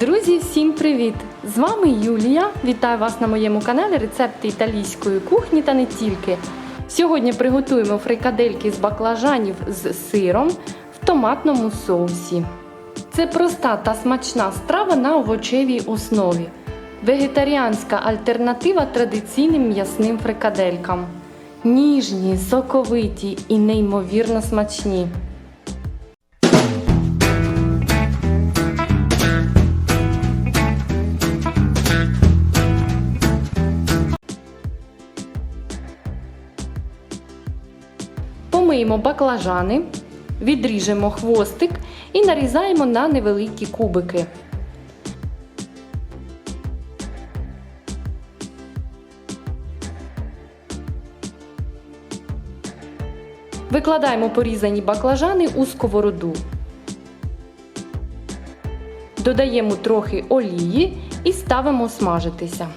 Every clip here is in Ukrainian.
Друзі, всім привіт! З вами Юлія. Вітаю вас на моєму каналі Рецепти італійської кухні та не тільки. Сьогодні приготуємо фрикадельки з баклажанів з сиром в томатному соусі. Це проста та смачна страва на овочевій основі. Вегетаріанська альтернатива традиційним м'ясним фрикаделькам. Ніжні, соковиті і неймовірно смачні. Помиємо баклажани, відріжемо хвостик і нарізаємо на невеликі кубики. Викладаємо порізані баклажани у сковороду. Додаємо трохи олії і ставимо смажитися.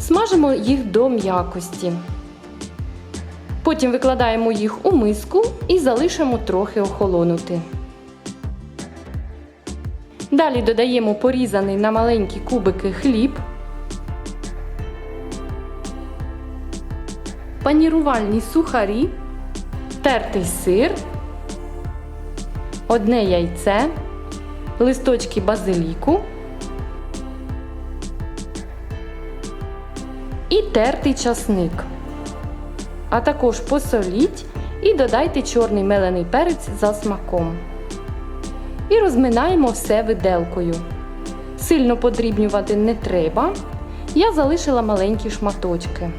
Смажимо їх до м'якості. Потім викладаємо їх у миску і залишимо трохи охолонути. Далі додаємо порізаний на маленькі кубики хліб, панірувальні сухарі, тертий сир, одне яйце, листочки базиліку. І тертий часник а також посоліть і додайте чорний мелений перець за смаком. І розминаємо все виделкою. Сильно подрібнювати не треба. Я залишила маленькі шматочки.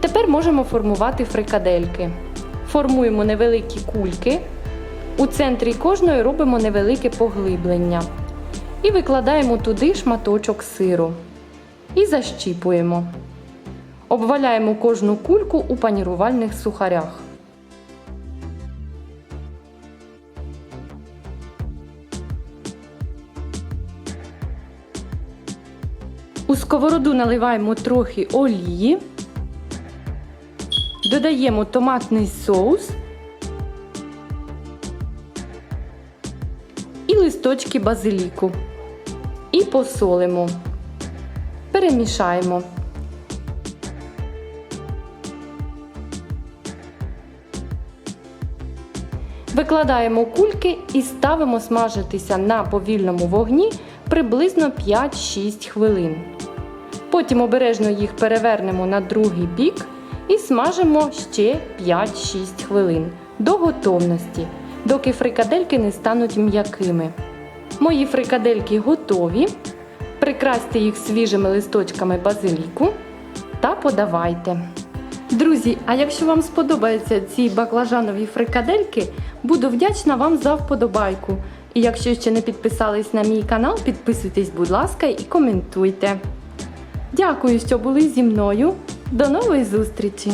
Тепер можемо формувати фрикадельки. Формуємо невеликі кульки. У центрі кожної робимо невелике поглиблення. І викладаємо туди шматочок сиру. І защіпуємо. Обваляємо кожну кульку у панірувальних сухарях. У сковороду наливаємо трохи олії, додаємо томатний соус і листочки базиліку. І посолимо. Перемішаємо. Викладаємо кульки і ставимо смажитися на повільному вогні приблизно 5-6 хвилин. Потім обережно їх перевернемо на другий бік і смажимо ще 5-6 хвилин до готовності, доки фрикадельки не стануть м'якими. Мої фрикадельки готові. Прикрасьте їх свіжими листочками базиліку та подавайте. Друзі, а якщо вам сподобаються ці баклажанові фрикадельки, буду вдячна вам за вподобайку. І якщо ще не підписались на мій канал, підписуйтесь, будь ласка, і коментуйте. Дякую, що були зі мною. До нової зустрічі!